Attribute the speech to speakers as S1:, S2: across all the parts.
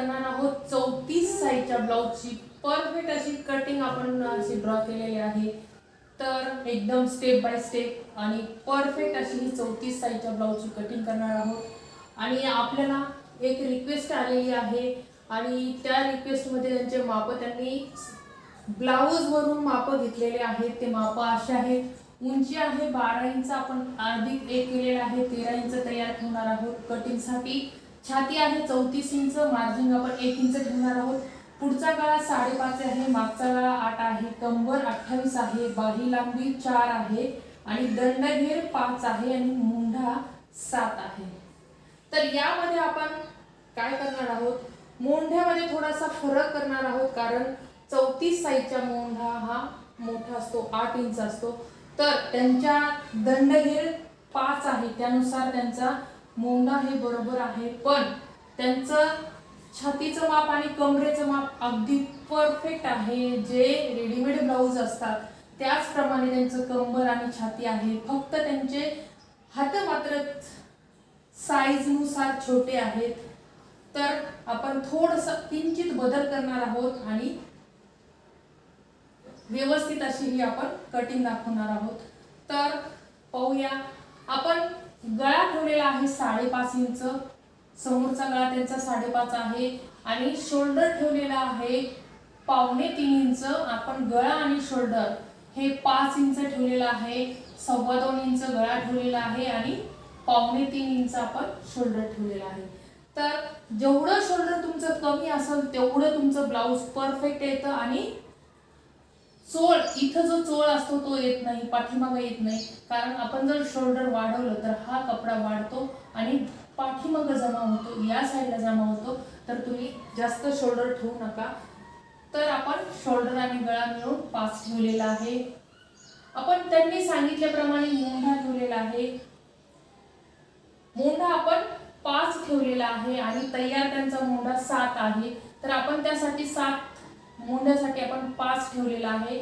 S1: करणार आहोत. चौतीस साईजच्या ब्लाऊजची परफेक्ट अशी कटिंग आपण अशी ड्रॉ केलेली आहे. तर एकदम स्टेप बाय स्टेप आणि परफेक्ट अशी ही चौतीस साईजच्या ब्लाऊजची कटिंग करणार आहोत. आणि आपल्याला एक रिक्वेस्ट आलेली आहे आणि त्या रिक्वेस्टमध्ये त्यांचे माप त्यांनी ब्लाऊजवरून मापं घेतलेले आहेत. ते मापं असे आहेत. उंची आहे बारा इंच आपण अधिक एक केलेलं आहे. तेरा इंच तयार ठेवणार आहोत कटिंगसाठी छाती आहे चौतीस इंच मार्जिन आपण एक इंच ठेवणार आहोत. पुढचा गळा साडेपाच आहे मागचा गळा आठ आहे कंबर अठ्ठावीस आहे बाही लांबी चार आहे आणि दंडघेर पाच आहे आणि मुंढा सात आहे. तर यामध्ये आपण काय करणार आहोत? मोंढ्यामध्ये थोडासा फरक करणार आहोत कारण चौतीस साईजचा मोंढा हा मोठा असतो आठ इंच असतो. तर त्यांच्या दंडघेर पाच आहे त्यानुसार त्यांचा मोंढा हे बरोबर आहे पण त्यांचं छातीचं माप आणि कमरेचं माप अगदी परफेक्ट आहे जे रेडीमेड ब्लाऊज असतात. त्याचप्रमाणे त्यांचं कंबर आणि छाती आहे. फक्त त्यांचे हात मात्र साईजनुसार छोटे आहेत. तर आपण थोडंसं किंचित बदल करणार आहोत आणि व्यवस्थित अशी ही आपण कटिंग दाखवणार आहोत. तर पाहूया. आपण गळा ठेवलेला आहे साडेपाच इंच. समोरचा गळा त्यांचा साडेपाच आहे. आणि शोल्डर ठेवलेला आहे पावणे तीन इंच. आपण गळा आणि शोल्डर हे पाच इंच ठेवलेलं आहे. सव्वा दोन इंच गळा ठेवलेला आहे आणि पावणे तीन इंच आपण शोल्डर ठेवलेला आहे. तर जेवढं शोल्डर तुमचं कमी असेल तेवढं तुमचं ब्लाऊज परफेक्ट येतं आणि चोळ इथं जो चोळ असतो तो येत नाही पाठीमागं येत नाही. कारण आपण जर शोल्डर वाढवलं तर हा कपडा वाढतो आणि पाठीमागं जमा होतो या साईडला जमा होतो तर तुम्ही जास्त शोल्डर ठेवू नका. तर आपण शोल्डर आणि गळा मिळून पाच ठेवलेला आहे. आपण त्यांनी सांगितल्याप्रमाणे मोंढा ठेवलेला आहे. मोंढा आपण पाच ठेवलेला आहे आणि तयार त्यांचा मोंढा सात आहे. तर आपण त्यासाठी सात मोंढ्यासाठी आपण पाच ठेवलेला आहे.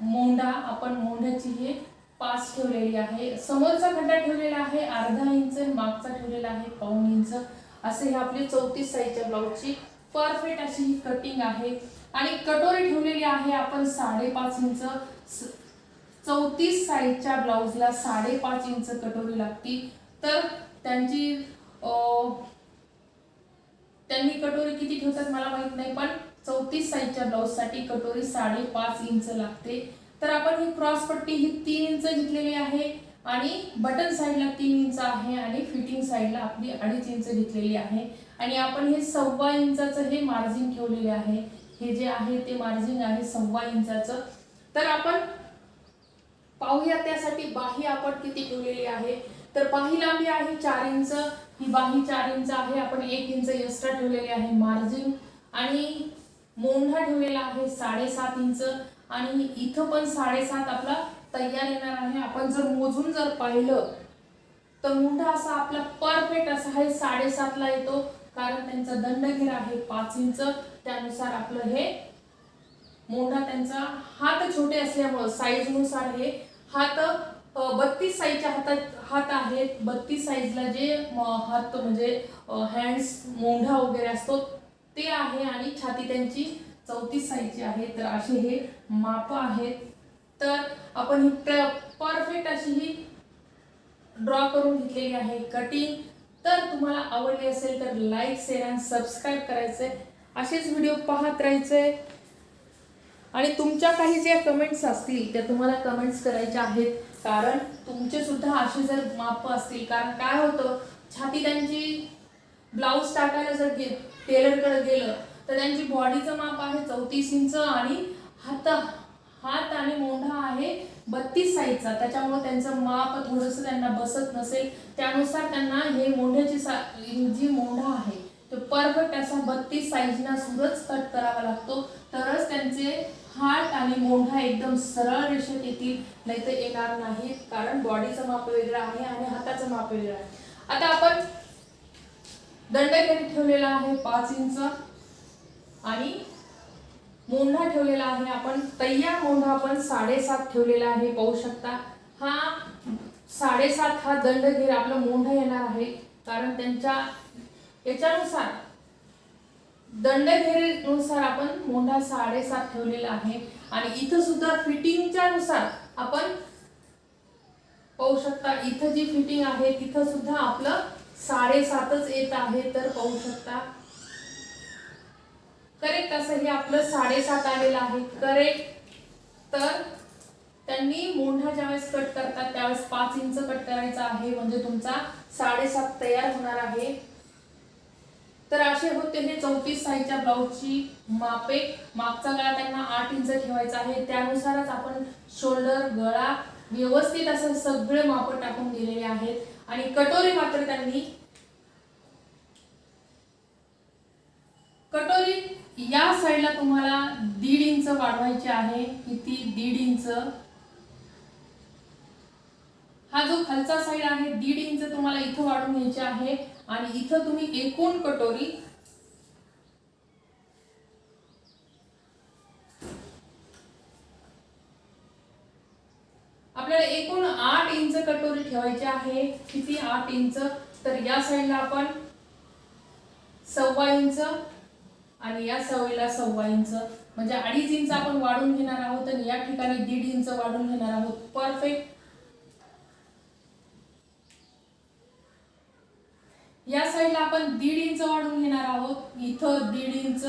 S1: मोंढा आपण मोंढ्याची हे पाच ठेवलेली आहे. समोरचा खड्डा ठेवलेला आहे अर्धा इंच मागचा ठेवलेला आहे पाऊण इंच. असे हे आपली चौतीस साईजच्या ब्लाऊजची परफेक्ट अशी ही कटिंग आहे. आणि कटोरी ठेवलेली आहे आपण साडेपाच इंच. चौतीस साईजच्या ब्लाऊजला साडेपाच इंच कटोरी लागती. तर त्यांची त्यांनी कटोरी किती ठेवतात मला माहीत नाही पण बत्तीस साईजच्या ब्लाऊजसाठी कटोरी साडेपाच इंच लागते. तर आपण ही क्रॉस पट्टी ही तीन इंच घेतलेली आहे आणि बटन साईडला तीन इंच आहे आणि फिटिंग साईडला आपली अडीच इंच घेतलेली आहे. आणि आपण हे सव्वा इंचाचं हे मार्जिन ठेवलेले आहे. हे जे आहे ते मार्जिन आहे सव्वा इंचाचं तर आपण पाहूया त्यासाठी बाही आपण किती ठेवलेली आहे. तर बाही लांबी आहे चार इंच ही बाही चार इंच आहे. आपण एक इंच एक्स्ट्रा ठेवलेली आहे मार्जिन आणि मोंढा ठेवलेला आहे साडेसात इंच. आणि इथं पण साडेसात आपला तयार येणार आहे. आपण जर मोजून जर पाहिलं तर मोंढा असा आपला परफेक्ट असा आहे साडेसातला येतो. कारण त्यांचा दंडघेर आहे पाच इंच. त्यानुसार आपलं हे मोंढा त्यांचा हात छोटे असल्यामुळं साईजनुसार हे हात बत्तीस साईजच्या हातात हात आहेत. बत्तीस साईजला जे हात म्हणजे हँड्स मोंढा वगैरे असतो ते आहे आणि छाती त्यांची चौतीस साईजची आहे. तर असे हे माप आहेत. तर आपण ही परफेक्ट अशी ही ड्रॉ करून घेतलेली आहे. कटिंग तर तुम्हाला आवडली असेल तर लाईक शेअर आणि सबस्क्राईब करायचंय. असेच व्हिडिओ पाहत राहायचे आणि तुमच्या काही ज्या कमेंट्स असतील त्या तुम्हाला कमेंट्स करायच्या आहेत. कारण तुमचे सुद्धा असे जर माप असतील कारण काय होतं? छाती त्यांची ब्लाऊज टाकायला जर गे टेलरकडे गेलं तर त्यांची बॉडीचं माप आहे चौतीस इंच आणि हात हात आणि मोंढा आहे बत्तीस साईजचा. त्याच्यामुळे त्यांचं माप थोडंसं त्यांना बसत नसेल. त्यानुसार त्यांना हे मोंढ्याची सा जी मोंढा आहे तो परफेक्ट असा बत्तीस साईजना सुरच कट करावा लागतो. तरच त्यांचे हात आणि मोंढा एकदम सरळ रेषेत येतील. नाही तर येणार नाहीत कारण बॉडीचं माप वेगळं आहे आणि हाताचं माप वेगळं आहे. आता आपण दंडघेरी ठेवलेला आहे पाच इंच आणि मोंढा ठेवलेला आहे आपण. तय्यार मोंढा आपण साडेसात ठेवलेला आहे पाहू शकता. हा साडेसात हा दंडघेर आपला मोंढा येणार आहे. कारण त्यांच्या याच्यानुसार दंडघेरीनुसार आपण मोंढा साडेसात ठेवलेला आहे. आणि इथं सुद्धा फिटिंगच्या नुसार आपण पाहू शकता इथं जी फिटिंग आहे तिथं सुद्धा आपलं साडेसातच येत आहे तर पाहू शकता. करेक्ट असं हे आपलं साडेसात आलेलं आहे. करेक्ट तर त्यांनी मोठा ज्यावेळेस कट करतात त्यावेळेस पाच इंच कट करायचा आहे. म्हणजे तुमचा साडेसात तयार होणार आहे. तर असे होते हे चौतीस साईजच्या ब्लाऊजची मापे. मागचा गळा त्यांना आठ इंच ठेवायचा आहे. त्यानुसारच आपण शोल्डर गळा व्यवस्थित असं सगळे माप टाकून दिलेले आहेत. आणि कटोरी मात्र त्यांनी कटोरी या साईडला तुम्हाला दीड इंच वाढवायची आहे किती? दीड इंच. हा जो खालचा साईड आहे दीड इंच तुम्हाला इथं वाढून घ्यायची आहे आणि इथं तुम्ही एकूण कटोरी आपल्याला एकूण आठ इंच कटोरी ठेवायची आहे. किती? आठ इंच. तर या साईडला आपण सव्वा इंच आणि या सवयीला सव्वा इंच. म्हणजे अडीच इंच आपण वाढून घेणार आहोत आणि या ठिकाणी दीड इंच वाढून घेणार आहोत. परफेक्ट या साईडला आपण दीड इंच वाढून घेणार आहोत. इथं दीड इंच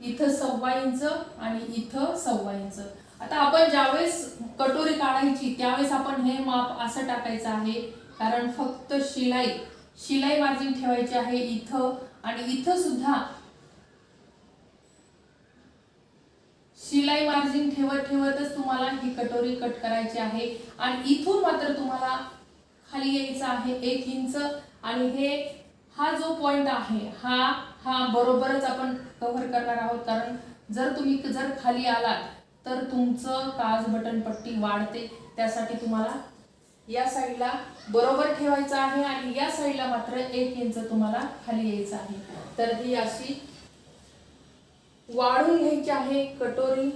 S1: इथं सव्वा इंच आणि इथं सव्वा इंच. आता आपण ज्यावेळेस कटोरी काढायची त्यावेळेस आपण हे माप असं टाकायचं आहे. कारण फक्त शिलाई शिलाई मार्जिन ठेवायची आहे इथं. आणि इथं सुद्धा शिलाई मार्जिन ठेवत ठेवतच तुम्हाला ही कटोरी कट करायची आहे. आणि इथून मात्र तुम्हाला खाली यायचं आहे एक इंच. आणि हे हा जो पॉइंट आहे हा हा बरोबरच आपण कव्हर करणार आहोत. कारण जर तुम्ही जर खाली आलात तर तुमचं काज बटन पट्टी वाढते. त्यासाठी तुम्हाला या साईडला बरोबर ठेवायचं आहे आणि या साईडला मात्र एक इंच तुम्हाला खाली यायचं आहे. तर ही अशी वाढून घ्यायची आहे कटोरी.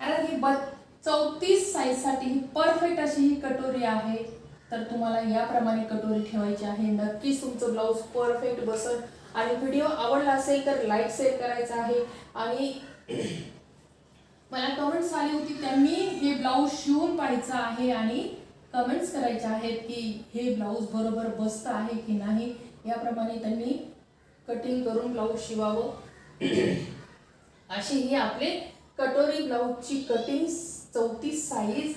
S1: कारण ही ब चौतीस साईजसाठी ही परफेक्ट अशी ही कटोरी आहे. तर तुम्हाला याप्रमाणे कटोरी ठेवायची आहे. नक्कीच तुमचं ब्लाऊज परफेक्ट बसल. आणि व्हिडिओ आवडला असेल तर लाईक शेअर करायचा आहे. आणि मला कमेंट्स आली होती त्यांनी हे ब्लाऊज शिवून पाहायचं आहे आणि कमेंट्स करायचे आहेत की हे ब्लाऊज बरोबर बसतं आहे की नाही. याप्रमाणे त्यांनी कटिंग करून ब्लाऊज शिवावं. अशी ही आपले कटोरी ब्लाऊजची कटिंग चौतीस साईज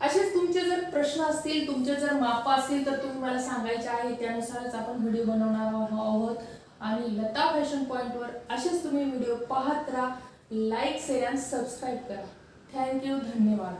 S1: असेच तुमचे जर प्रश्न असतील तुमचे जर माप असतील तर तुम्ही मला सांगायचे आहे. त्यानुसारच आपण व्हिडिओ बनवणार आहोत. आणि लता फॅशन पॉईंटवर असेच तुम्ही व्हिडिओ पाहत राहा. लाईक शेअर आणि सबस्क्राईब करा. थँक्यू धन्यवाद.